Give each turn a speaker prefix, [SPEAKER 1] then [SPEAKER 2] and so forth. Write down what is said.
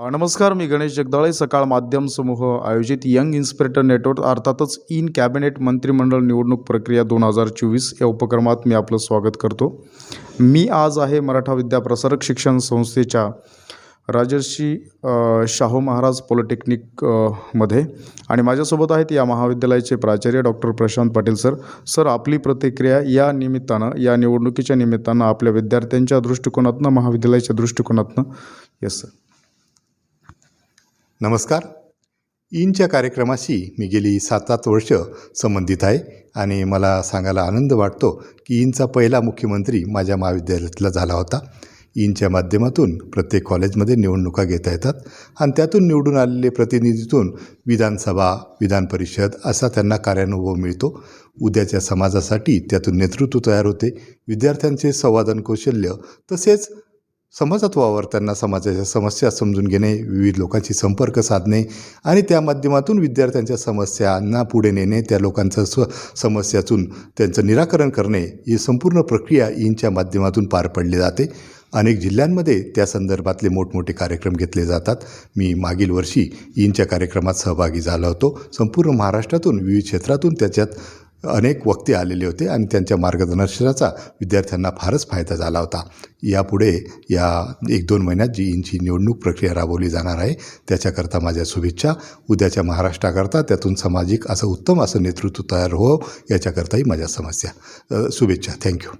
[SPEAKER 1] नमस्कार मी गणेश जगदाळे सकाळ माध्यम समूह आयोजित यंग इन्स्पिरेटर नेटवर्क अर्थातच इन कॅबिनेट मंत्रिमंडळ निवडणूक प्रक्रिया दोन हजार चोवीस या उपक्रमात मी आपलं स्वागत करतो. मी आज आहे मराठा विद्याप्रसारक शिक्षण संस्थेच्या राजर्षी शाहू महाराज पॉलिटेक्निकमध्ये आणि माझ्यासोबत आहेत या महाविद्यालयाचे प्राचार्य doctor Prashant Patil sir. Sir आपली प्रतिक्रिया या निमित्तानं या निवडणुकीच्या निमित्तानं आपल्या विद्यार्थ्यांच्या दृष्टिकोनातनं महाविद्यालयाच्या दृष्टिकोनातनं? येस सर
[SPEAKER 2] नमस्कार. ईनच्या कार्यक्रमाशी मी गेली सात आठ वर्ष संबंधित आहे आणि मला सांगायला आनंद वाटतो की ईनचा पहिला मुख्यमंत्री माझ्या महाविद्यालयातला झाला होता. ईनच्या माध्यमातून प्रत्येक कॉलेजमध्ये निवडणुका घेता येतात आणि त्यातून निवडून आलेले प्रतिनिधीतून विधानसभा विधान परिषद असा त्यांना कार्यानुभव मिळतो. उद्याच्या समाजासाठी त्यातून नेतृत्व तयार होते. विद्यार्थ्यांचे संवादन कौशल्य तसेच समाजात वावरताना समाजाच्या समस्या समजून घेणे विविध लोकांशी संपर्क साधणे आणि त्या माध्यमातून विद्यार्थ्यांच्या समस्यांना पुढे नेणे त्या लोकांचं स्व समस्यातून त्यांचं निराकरण करणे ही संपूर्ण प्रक्रिया ईनच्या माध्यमातून पार पडली जाते. अनेक जिल्ह्यांमध्ये त्या संदर्भातले मोठमोठे कार्यक्रम घेतले जातात. मी मागील वर्षी ईनच्या कार्यक्रमात सहभागी झालो होतो. संपूर्ण महाराष्ट्रातून विविध क्षेत्रातून त्याच्यात अनेक वक्ते आलेले होते आणि त्यांच्या मार्गदर्शनाचा विद्यार्थ्यांना फारच फायदा झाला होता. यापुढे या एक दोन महिन्यात जी इंची निवडणूक प्रक्रिया राबवली जाणार आहे त्याच्याकरता माझ्या शुभेच्छा. उद्याच्या महाराष्ट्राकरता त्यातून सामाजिक असं उत्तम असं नेतृत्व तयार हो याच्याकरताही माझ्या समस्या. शुभेच्छा. थँक्यू